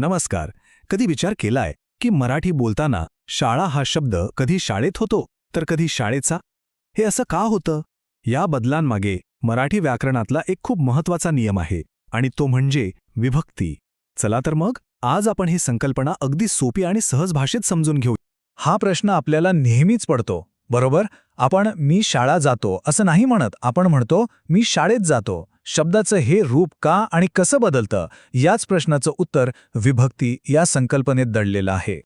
नमस्कार. कधी विचार केलाय की मराठी बोलताना शाळा हा शब्द कधी शाळेत होतो तर कधी शाळेचा? हे असं का होतं? या बदलांमागे मराठी व्याकरणातला एक खूप महत्त्वाचा नियम आहे आणि तो म्हणजे विभक्ती. चला तर मग आज आपण ही संकल्पना अगदी सोपी आणि सहज भाषेत समजून घेऊ. हा प्रश्न आपल्याला नेहमीच पडतो. बरोबर? आपण मी शाळा जातो असं नाही म्हणत. आपण म्हणतो मी शाळेत जातो. शब्दाचं हे रूप का आणि कसं बदलतं? याच प्रश्नाचं उत्तर विभक्ती या संकल्पनेत दडलेलं आहे.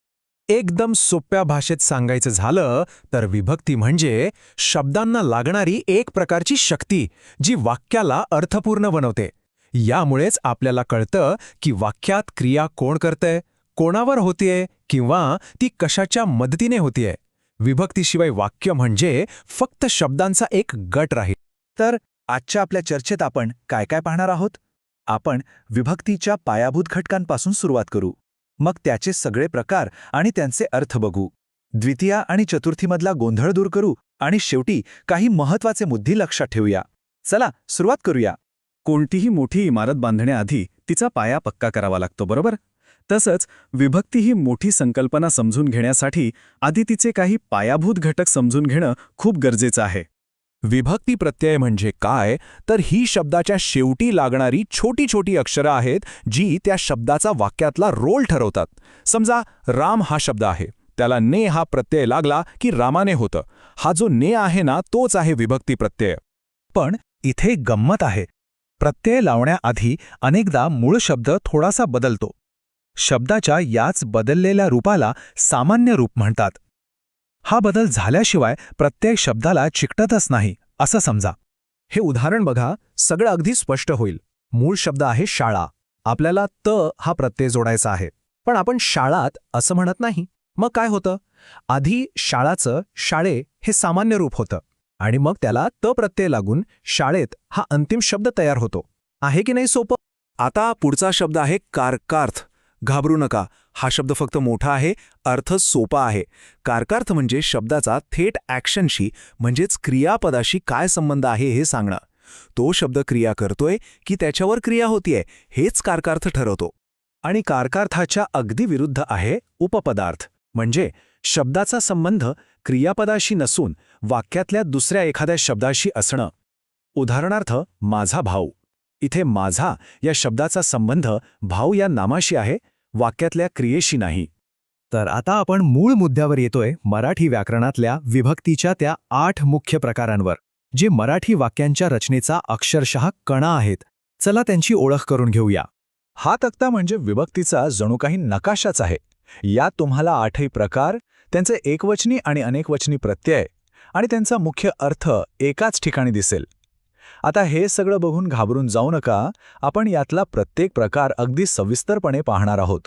एकदम सोप्या भाषेत सांगायचं झालं तर विभक्ती म्हणजे शब्दांना लागणारी एक प्रकारची शक्ती जी वाक्याला अर्थपूर्ण बनवते. यामुळेच आपल्याला कळतं की वाक्यात क्रिया कोण करतंय? कोणावर होतीये? किंवा ती कशाच्या मदतीने होतीये? विभक्तीशिवाय वाक्य म्हणजे फक्त शब्दांचा एक गट राहील. तर आजच्या आपल्या चर्चेत आपण काय काय पाहणार आहोत? आपण विभक्तीच्या पायाभूत घटकांपासून सुरुवात करू. मग त्याचे सगळे प्रकार आणि त्यांचे अर्थ बघू. द्वितीया आणि चतुर्थीमधला गोंधळ दूर करू आणि शेवटी काही महत्त्वाचे मुद्दे लक्षात ठेवूया. चला सुरुवात करूया. कोणतीही मोठी इमारत बांधण्याआधी तिचा पाया पक्का करावा लागतो बरोबर? तसंच विभक्ती ही मोठी संकल्पना समजून घेण्यासाठी आधी तिचे काही पायाभूत घटक समजून घेणं खूप गरजेचं आहे. विभक्ती प्रत्यय म्हणजे काय? तर ही शब्दाच्या शेवटी लागणारी छोटी छोटी अक्षरं आहेत जी त्या शब्दाचा वाक्यातला रोल ठरवतात. समजा राम हा शब्द आहे. त्याला ने हा प्रत्यय लागला की रामाने होतं. हा जो ने आहे ना तोच आहे विभक्ती प्रत्यय. पण इथे गंमत आहे. प्रत्यय लावण्याआधी अनेकदा मूळ शब्द थोडासा बदलतो. शब्दाच्या याच बदललेल्या रूपाला सामान्य रूप म्हणतात. हा बदल झाल्याशिवाय प्रत्येक शब्दाला चिकटतच नाही असं समजा. हे उदाहरण बघा सगळं अगदी स्पष्ट होईल. मूळ शब्द आहे शाळा. आपल्याला त हा प्रत्यय जोडायचा आहे. पण आपण शाळात असं म्हणत नाही. मग काय होतं? आधी शाळाचं शाळे हे सामान्य रूप होतं. आणि मग त्याला त प्रत्यय लागून शाळेत हा अंतिम शब्द तयार होतो. आहे की नाही सोपं? आता पुढचा शब्द आहे कारकार्थ. घाबरू नका. हा शब्द फक्त मोठा आहे अर्थ सोपा आहे. कारकार्थ म्हणजे शब्दाचा थेट ॲक्शनशी म्हणजेच क्रियापदाशी काय संबंध आहे हे सांगणं. तो शब्द क्रिया करतोय की त्याच्यावर क्रिया होतीये हेच कारकार्थ ठरवतो. आणि कारकार्थाच्या अगदी विरुद्ध आहे उपपदार्थ. म्हणजे शब्दाचा संबंध क्रियापदाशी नसून वाक्यातल्या दुसऱ्या एखाद्या शब्दाशी असणं. उदाहरणार्थ माझा भाऊ. इथे माझा या शब्दाचा संबंध भाऊ या नामाशी आहे वाक्यातल्या क्रियेशी नाही. तर आता आपण मूळ मुद्द्यावर येतोय मराठी व्याकरणातल्या विभक्तीच्या त्या आठ मुख्य प्रकारांवर जे मराठी वाक्यांच्या रचनेचा अक्षरशः कणा आहेत. चला त्यांची ओळख करून घेऊया. हा तक्ता म्हणजे विभक्तीचा जणू काही नकाशाच आहे. यात तुम्हाला आठही प्रकार त्यांचे एकवचनी आणि अनेकवचनी प्रत्यय आणि त्यांचा मुख्य अर्थ एकाच ठिकाणी दिसेल. आता हे सगळं बघून घाबरून जाऊ नका. आपण यातला प्रत्येक प्रकार अगदी सविस्तरपणे पाहणार आहोत.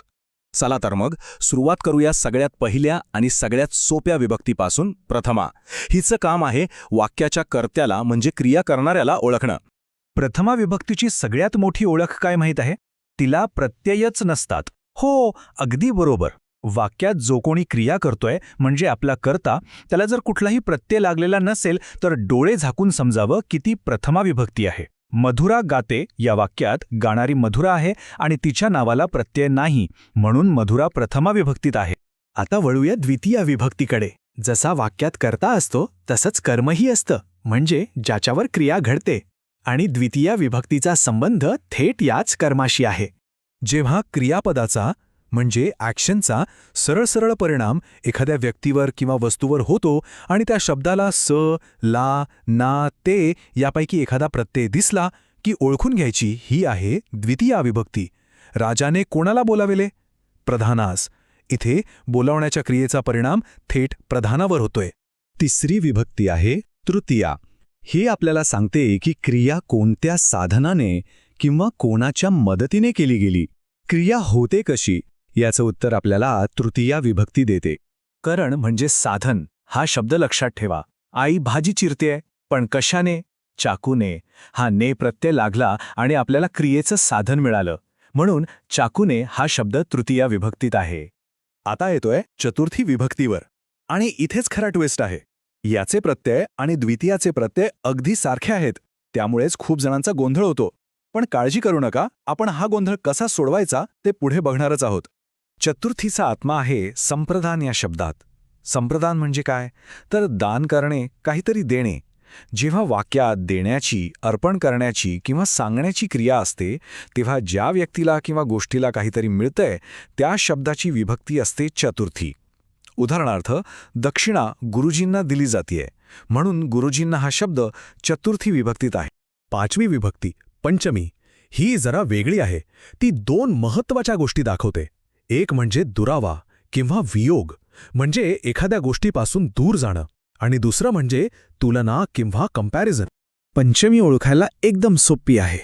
चला तर मग सुरुवात करूया सगळ्यात पहिल्या आणि सगळ्यात सोप्या विभक्तीपासून प्रथमा. हिचं काम आहे वाक्याच्या कर्त्याला म्हणजे क्रिया करणाऱ्याला ओळखणं. प्रथमा विभक्तीची सगळ्यात मोठी ओळख काय माहीत आहे? तिला प्रत्ययच नसतात. हो अगदी बरोबर. वाक्यात जो कोणी क्रिया करतोय म्हणजे आपला कर्ता त्याला जर कुठलाही प्रत्यय लागलेला नसेल तर डोळे झाकून समजावं की ती प्रथमा विभक्ती आहे. मधुरा गाते या वाक्यात गाणारी मधुरा आहे आणि तिच्या नावाला प्रत्यय नाही म्हणून मधुरा प्रथमा विभक्तीत आहे. आता वळूया द्वितीय विभक्तीकडे. जसा वाक्यात करता असतो तसंच कर्मही असतं म्हणजे ज्याच्यावर क्रिया घडते. आणि द्वितीय विभक्तीचा संबंध थेट याच कर्माशी आहे. जेव्हा क्रियापदाचा म्हणजे ॲक्शनचा सरळ सरळ परिणाम एखाद्या व्यक्तीवर किंवा वस्तूवर होतो आणि त्या शब्दाला स ला ना ते यापैकी एखादा प्रत्यय दिसला की ओळखून घ्यायची ही आहे द्वितीय विभक्ती राजाने कोणाला बोलाविले? प्रधानास. इथे बोलावण्याच्या क्रियेचा परिणाम थेट प्रधानावर होतोय. तिसरी विभक्ती आहे तृतीया. ही आपल्याला सांगते की क्रिया कोणत्या साधनाने किंवा कोणाच्या मदतीने केली गेली. क्रिया होते कशी? याचं उत्तर आपल्याला तृतीया विभक्ती देते. करण म्हणजे साधन हा शब्द लक्षात ठेवा. आई भाजी चिरतेय पण कशाने? चाकूने. हा ने प्रत्यय लागला आणि आपल्याला क्रियेचं साधन मिळालं. म्हणून चाकूने हा शब्द तृतीया विभक्तीत आहे. आता येतोय चतुर्थी विभक्तीवर. आणि इथेच खरा ट्विस्ट आहे. याचे प्रत्यय आणि द्वितीयाचे प्रत्यय अगदी सारखे आहेत. त्यामुळेच खूप जणांचा गोंधळ होतो. पण काळजी करू नका आपण हा गोंधळ कसा सोडवायचा ते पुढे बघणारच आहोत. चतुर्थीचा आत्मा आहे संप्रदान या शब्दात. संप्रदान म्हणजे काय? तर दान करणे काहीतरी देणे. जेव्हा वाक्यात देण्याची अर्पण करण्याची किंवा सांगण्याची क्रिया असते तेव्हा ज्या व्यक्तीला किंवा गोष्टीला काहीतरी मिळतंय त्या शब्दाची विभक्ती असते चतुर्थी. उदाहरणार्थ दक्षिणा गुरुजींना दिली जातीय. म्हणून गुरुजींना हा शब्द चतुर्थी विभक्तीत आहे. पाचवी विभक्ती पंचमी ही जरा वेगळी आहे. ती दोन महत्त्वाच्या गोष्टी दाखवते. एक म्हणजे दुरावा किंवा वियोग म्हणजे एखाद्या गोष्टीपासून दूर जाणं आणि दुसरं म्हणजे तुलना किंवा कंपॅरिझन पंचमी ओळखायला एकदम सोपी आहे.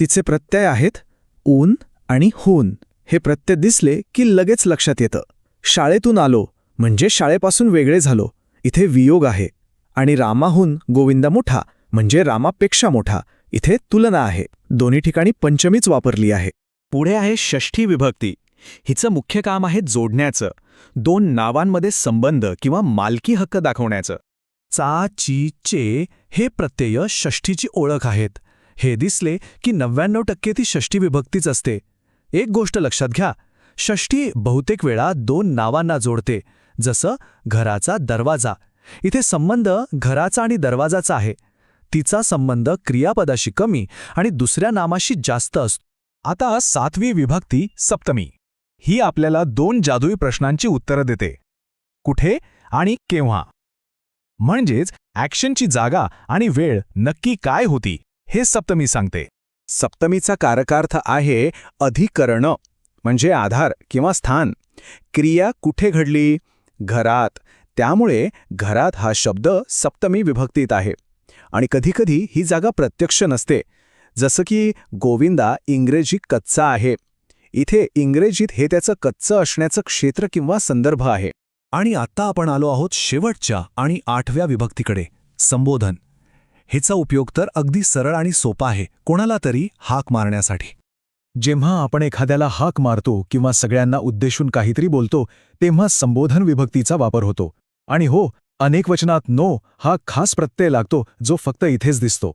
तिचे प्रत्यय आहेत ऊन आणि हून. हे प्रत्यय दिसले की लगेच लक्षात येतं. शाळेतून आलो म्हणजे शाळेपासून वेगळे झालो. इथे वियोग आहे. आणि रामाहून गोविंद मोठा म्हणजे रामापेक्षा मोठा. इथे तुलना आहे. दोन्ही ठिकाणी पंचमीच वापरली आहे. पुढे आहे षष्ठी विभक्ती. हिचं मुख्य काम आहे जोडण्याचं दोन नावांमध्ये संबंध किंवा मालकी हक्क दाखवण्याचं. चा ची चे हे प्रत्यय षष्ठीची ओळख आहेत. हे दिसले की नव्याण्णव टक्के ती षष्ठी विभक्तीच असते. एक गोष्ट लक्षात घ्या षष्ठी बहुतेक वेळा दोन नावांना जोडते जसं घराचा दरवाजा. इथे संबंध घराचा आणि दरवाजाचा आहे. तिचा संबंध क्रियापदाशी कमी आणि दुसऱ्या नामाशी जास्त असतो. आता सातवी विभक्ती सप्तमी. ही आपल्याला दोन जादुई प्रश्नांची उत्तरं देते. कुठे आणि केव्हा? म्हणजेच ॲक्शनची जागा आणि वेळ नक्की काय होती हे सप्तमी सांगते. सप्तमीचा कारकार्थ आहे अधिकरण म्हणजे आधार किंवा स्थान. क्रिया कुठे घडली? घरात. त्यामुळे घरात हा शब्द सप्तमी विभक्तीत आहे. आणि कधीकधी ही जागा प्रत्यक्ष नसते. जसं की गोविंदा इंग्रजी कच्चा आहे. इथे इंग्रजीत हे त्याचं कच्चं असण्याचं क्षेत्र किंवा संदर्भ आहे. आणि आत्ता आपण आलो आहोत शेवटच्या आणि आठव्या विभक्तीकडे. संबोधन. हेचा उपयोग तर अगदी सरळ आणि सोपा आहे कोणाला तरी हाक मारण्यासाठी. जेव्हा आपण एखाद्याला हाक मारतो किंवा सगळ्यांना उद्देशून काहीतरी बोलतो तेव्हा संबोधन विभक्तीचा वापर होतो. आणि हो अनेक वचनात नो हा खास प्रत्यय लागतो जो फक्त इथेच दिसतो.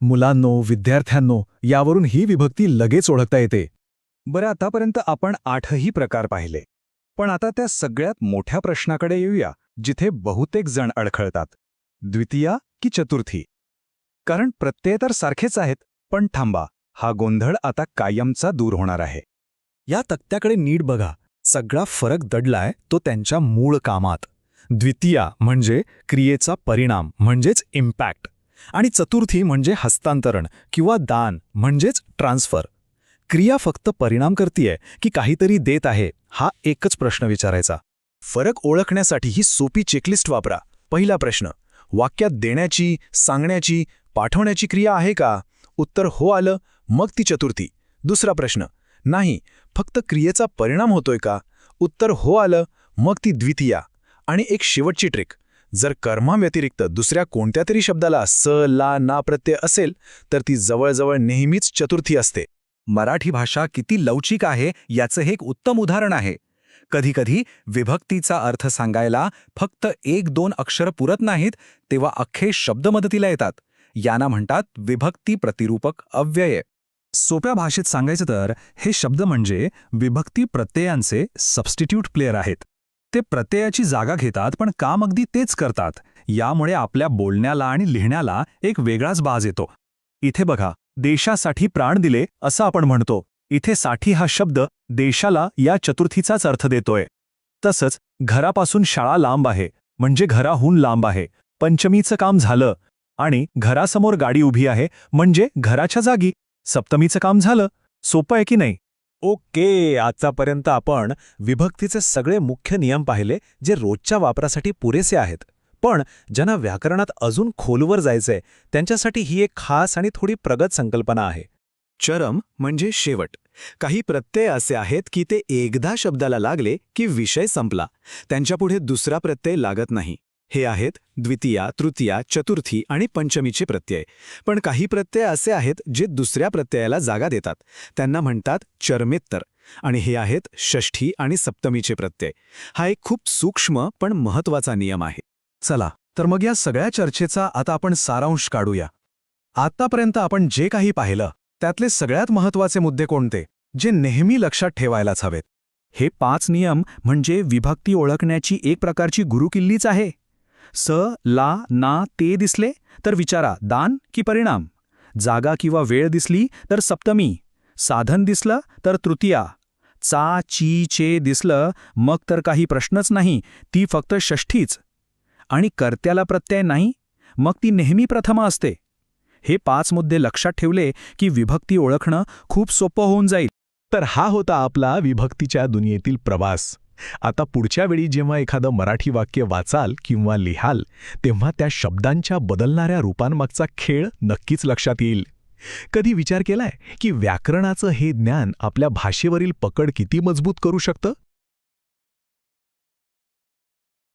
मुलांनो विद्यार्थ्यांनो यावरून ही विभक्ती लगेच ओळखता येते. बरं आतापर्यंत आपण आठही प्रकार पाहिले. पण आता त्या सगळ्यात मोठ्या प्रश्नाकडे येऊया जिथे बहुतेक जण अडखळतात. द्वितीया की चतुर्थी? कारण प्रत्यय तर सारखेच आहेत पण थांबा हा गोंधळ आता कायमचा दूर होणार आहे. या तक्त्याकडे नीट बघा सगळा फरक दडलाय तो त्यांच्या मूळ कामात. द्वितीया म्हणजे क्रियेचा परिणाम म्हणजेच इम्पॅक्ट आणि चतुर्थी म्हणजे हस्तांतरण किंवा दान म्हणजेच ट्रान्सफर क्रिया फक्त परिणाम करतीये की काहीतरी देत आहे हा एकच प्रश्न विचारायचा. फरक ओळखण्यासाठी ही सोपी चेकलिस्ट वापरा. पहिला प्रश्न वाक्यात देण्याची सांगण्याची पाठवण्याची क्रिया आहे का? उत्तर हो आलं मग ती चतुर्थी. दुसरा प्रश्न नाही फक्त क्रियेचा परिणाम होतोय का? उत्तर हो आलं मग ती द्वितीया. आणि एक शेवटची ट्रिक जर कर्माव्यतिरिक्त दुसऱ्या कोणत्या तरी शब्दाला स ला ना प्रत्यय असेल तर ती जवळजवळ नेहमीच चतुर्थी असते. मराठी भाषा किती लवचिक आहे याचं हे एक उत्तम उदाहरण आहे. कधीकधी विभक्तीचा अर्थ सांगायला फक्त एक दोन अक्षर पुरत नाहीत तेव्हा अख्खे शब्द मदतीला येतात. यांना म्हणतात विभक्ती प्रतिरूपक अव्यय. सोप्या भाषेत सांगायचं तर हे शब्द म्हणजे विभक्ती प्रत्ययांचे सबस्टिट्यूट प्लेयर आहेत. ते प्रत्ययाची जागा घेतात पण काम अगदी तेच करतात. यामुळे आपल्या बोलण्याला आणि लिहिण्याला एक वेगळाच बाज येतो. इथे बघा देशासाठी प्राण दिले असं आपण म्हणतो. इथे साठी हा शब्द देशाला या चतुर्थीचाच अर्थ देतोय. तसंच घरापासून शाळा लांब आहे म्हणजे घराहून लांब आहे. पंचमीचं काम झालं आणि घरासमोर गाडी उभी आहे म्हणजे घराच्या जागी. सप्तमीचं काम झालं सोपं आहे की नाही? ओके आतापर्यंत आपण विभक्तीचे सगळे मुख्य नियम पाहिले जे रोजच्या वापरासाठी पुरेसे आहेत. पण ज्यांना व्याकरणात अजून खोलवर जायचंय त्यांच्यासाठी ही एक खास आणि थोडी प्रगत संकल्पना आहे. चरम म्हणजे शेवट. काही प्रत्यय असे आहेत की ते एकदा शब्दाला लागले की विषय संपला. त्यांच्यापुढे दुसरा प्रत्यय लागत नाही. हे आहेत द्वितीया तृतीया चतुर्थी आणि पंचमीचे प्रत्यय. पण काही प्रत्यय असे आहेत जे दुसऱ्या प्रत्ययाला जागा देतात. त्यांना म्हणतात चर्मेत्तर. आणि हे आहेत षष्ठी आणि सप्तमीचे प्रत्यय. हा एक खूप सूक्ष्म पण महत्त्वाचा नियम आहे. चला तर मग या सगळ्या चर्चेचा आता आपण सारांश काढूया. आतापर्यंत आपण जे काही पाहिलं त्यातले सगळ्यात महत्त्वाचे मुद्दे कोणते जे नेहमी लक्षात ठेवायलाच हवेत? हे पाच नियम म्हणजे विभक्ती ओळखण्याची एक प्रकारची गुरुकिल्लीच आहे. स ला ना ते दिसले तर विचारा दान की परिणाम? जागा किंवा वेळ दिसली तर सप्तमी. साधन दिसलं तर तृतीया. चा ची चे दिसलं मग तर काही प्रश्नच नाही ती फक्त षष्ठीच. आणि कर्त्याला प्रत्यय नाही? मग ती नेहमी प्रथमा असते. हे पाच मुद्दे लक्षात ठेवले की विभक्ती ओळखणं खूप सोपं होऊन जाईल. तर हा होता आपला विभक्तीच्या दुनियेतील प्रवास. आता पुढच्या वेळी जेव्हा एखादं मराठी वाक्य वाचाल किंवा लिहाल तेव्हा त्या शब्दांच्या बदलणाऱ्या रूपांमागचा खेळ नक्कीच लक्षात येईल. कधी विचार केलाय की व्याकरणाचं हे ज्ञान आपल्या भाषेवरील पकड किती मजबूत करू शकतं?